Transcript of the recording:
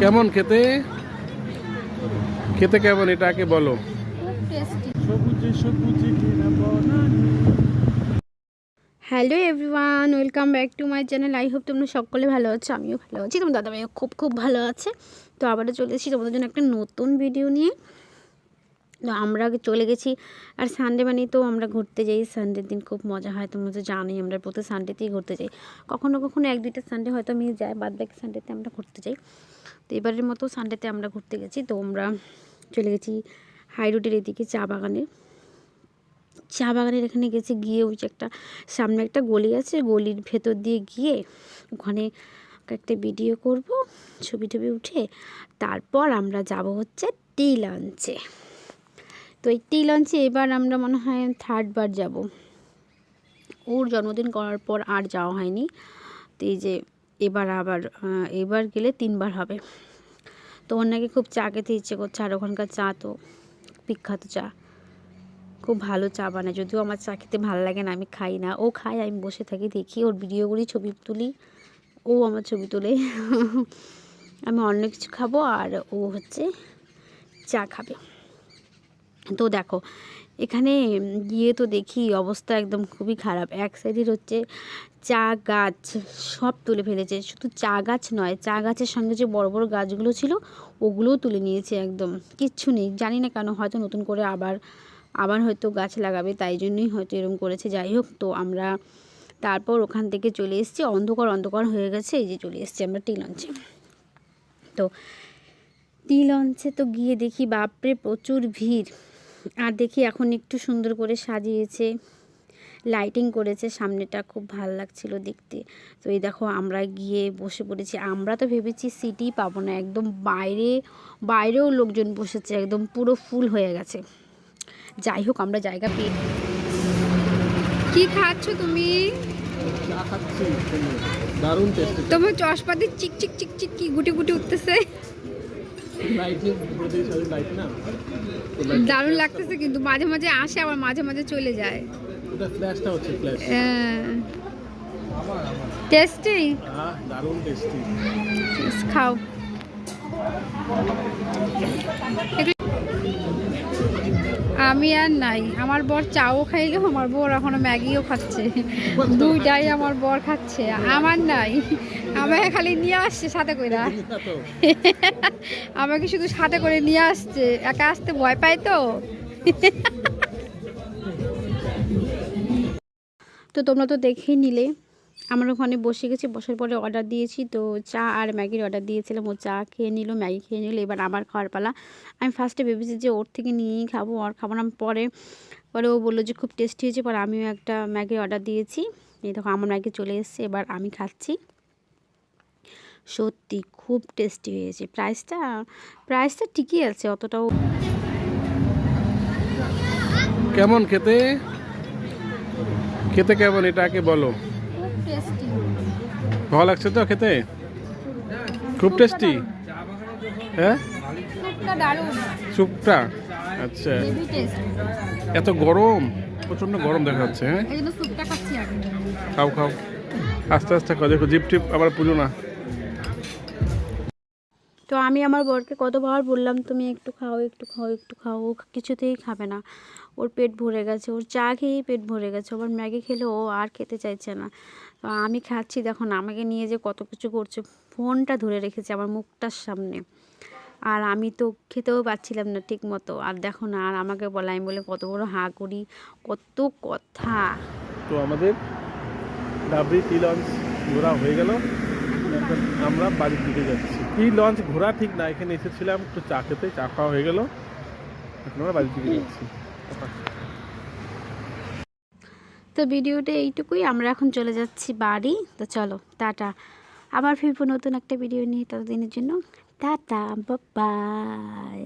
কেমন খেতে? খেতে কেমন? এটা আগে বলো। Hello everyone, welcome back to my channel. I hope তোমরা সকলে ভালো আছো, আমিও ভালো আছি। তোমার দাদা দাদাভাইও খুব খুব ভালো আছে। তো আবারও চলে এসেছি তোমাদের জন্য একটা নতুন ভিডিও নিয়ে। আমরা চলে গেছি। আর সানডে মানে তো আমরা ঘুরতে যাই সানডের দিন খুব মজা হয়, তোমরা তো জানোই আমরা প্রতি সানডেতেই ঘুরতে যাই। কখনো কখনো এক দুইটা সানডে হয়তো আমি যাই, বাদ বাকি সানডেতে আমরা ঘুরতে যাই। তো এবারের মতো সানডেতে আমরা ঘুরতে গেছি, তো আমরা চলে গেছি হাই রোডের এদিকে চা বাগানে। চা বাগানের এখানে গেছি, গিয়ে ওই যে একটা সামনে একটা গলি আছে, গলির ভেতর দিয়ে গিয়ে ওখানে একটা ভিডিও করব, ছবি টবি উঠে, তারপর আমরা যাব হচ্ছে টি লঞ্চে তো এই টি লঞ্চে এবার আমরা মনে হয় থার্ড বার যাব। ওর জন্মদিন করার পর আর যাওয়া হয়নি। তো এই যে এবার আবার এবার গেলে তিনবার হবে। তো ওর নাকি খুব চা খেতে ইচ্ছে করছে, আর ওখানকার চা তো বিখ্যাত চা। খুব ভালো চা বানায়, যদিও আমার চা খেতে ভালো লাগে না, আমি খাই না। ও খায়, আমি বসে থাকি, দেখি ওর ভিডিওগুলি, ছবি তুলি, ও আমার ছবি তোলে। আমি অন্য কিছু খাব, আর ও হচ্ছে চা খাবে। তো দেখো, এখানে গিয়ে তো দেখি অবস্থা একদম খুবই খারাপ। এক সাইডের হচ্ছে চা গাছ সব তুলে ফেলেছে। শুধু চা গাছ নয়, চা গাছের সঙ্গে যে বড় বড় গাছগুলো ছিল, ওগুলোও তুলে নিয়েছে একদম। কিচ্ছু নেই, জানি না কেন হয়তো নতুন করে আবার আবার হয়তো গাছ লাগাবে, তাই জন্যই হয়তো এরকম করেছে। যাই হোক, তো আমরা তারপর ওখান থেকে চলে এসেছি। অন্ধকার অন্ধকার হয়ে গেছে, এই যে চলে এসেছি আমরা টি লঞ্চে তো টি লঞ্চে তো গিয়ে দেখি বাপরে প্রচুর ভিড়। আর দেখি এখন একটু সুন্দর করে সাজিয়েছে লাইটিং করেছে সামনেটা খুব ভালো লাগছিল দেখতে। তো এই দেখো আমরা গিয়ে বসে পড়েছি। আমরা তো ভেবেছি সিটি পাবো না একদম বাইরে বাইরেও লোকজন বসেছে একদম পুরো ফুল হয়ে গেছে। যাই হোক আমরা জায়গা পেয়ে কি খাচ্ছ তুমি? তোমার চশপাতি চিক চিক চিক চিক কি গুটি গুটি উঠতেছে? দারুণ লাগতেছে কিন্তু মাঝে মাঝে আসে আবার মাঝে মাঝে চলে যায়। হ্যাঁ। টেস্টি খাও। আমি আর নাই। আমার বর চাও খাইলেও আমার বর এখনও ম্যাগিও খাচ্ছে। দুইটাই আমার বর খাচ্ছে। আমার নাই। আমাকে খালি নিয়ে আসছে সাথে করে। আমাকে শুধু সাথে করে নিয়ে আসছে। একা আসতে ভয় পায় তো। তো তোমরা তো দেখেই নিলে। আমরা ওখানে বসে গেছি, বসার পরে অর্ডার দিয়েছি। তো চা আর ম্যাগির অর্ডার দিয়েছিলাম। ও চা খেয়ে নিল, ম্যাগি খেয়ে নিল। এবার আমার খাওয়ার পালা। আমি ফার্স্টে ভেবেছি যে ওর থেকে নিয়েই খাব, আর খাব না। পরে পরে ও বলল যে খুব টেস্টি হয়েছে। পরে আমিও একটা ম্যাগির অর্ডার দিয়েছি। এই দেখো আমার ম্যাগি চলে এসেছে। এবার আমি খাচ্ছি। সত্যি খুব টেস্টি হয়েছে। প্রাইসটা প্রাইসটা ঠিকই আছে, অতটাও কেমন খেতে? খেতে কেমন? এটা আগে বলো। টেস্টি ভালো লাগছে তো খেতে? খুব টেস্টি হ্যাঁ? স্যুপটা আচ্ছা। এত গরম? প্রচণ্ড গরম দেখা যাচ্ছে হ্যাঁ? খাও খাও। আস্তে আস্তে খাও। দেখো জিপ টিপ আবার পুজো না। তো আমি আমার বরকে কতবার বললাম, তুমি একটু খাও একটু খাও একটু খাও। ও কিছুতেই খাবে না। ওর পেট ভরে গেছে, ওর চা খেয়েই পেট ভরে গেছে। আবার ম্যাগি খেলে ও আর খেতে চাইছে না। তো আমি খাচ্ছি, দেখো না, আমাকে নিয়ে যে কত কিছু করছে। ফোনটা ধরে রেখেছে আমার মুখটার সামনে। আর আমি তো খেতেও পাচ্ছিলাম না ঠিক মতো আর দেখো না, আর আমাকে বলে, আমি বলে, কত বড় হাঁ করি, কত কথা। তো আমাদের ঘোরা হয়ে গেল। আমরা বাড়ির দিকে যাচ্ছি। কি লঞ্চ ঘোরা ঠিক না, এখানে এসেছিলাম, একটু চা খেতে, চা খাওয়া হয়ে গেল। এখন আমরা বাড়ির দিকে যাচ্ছি। তো ভিডিওটা এইটুকুই, আমরা এখন চলে যাচ্ছি বাড়ি। তো চলো, টাটা। আবার ফিরবো নতুন একটা ভিডিও নিয়ে ততদিনের জন্য। Tata bye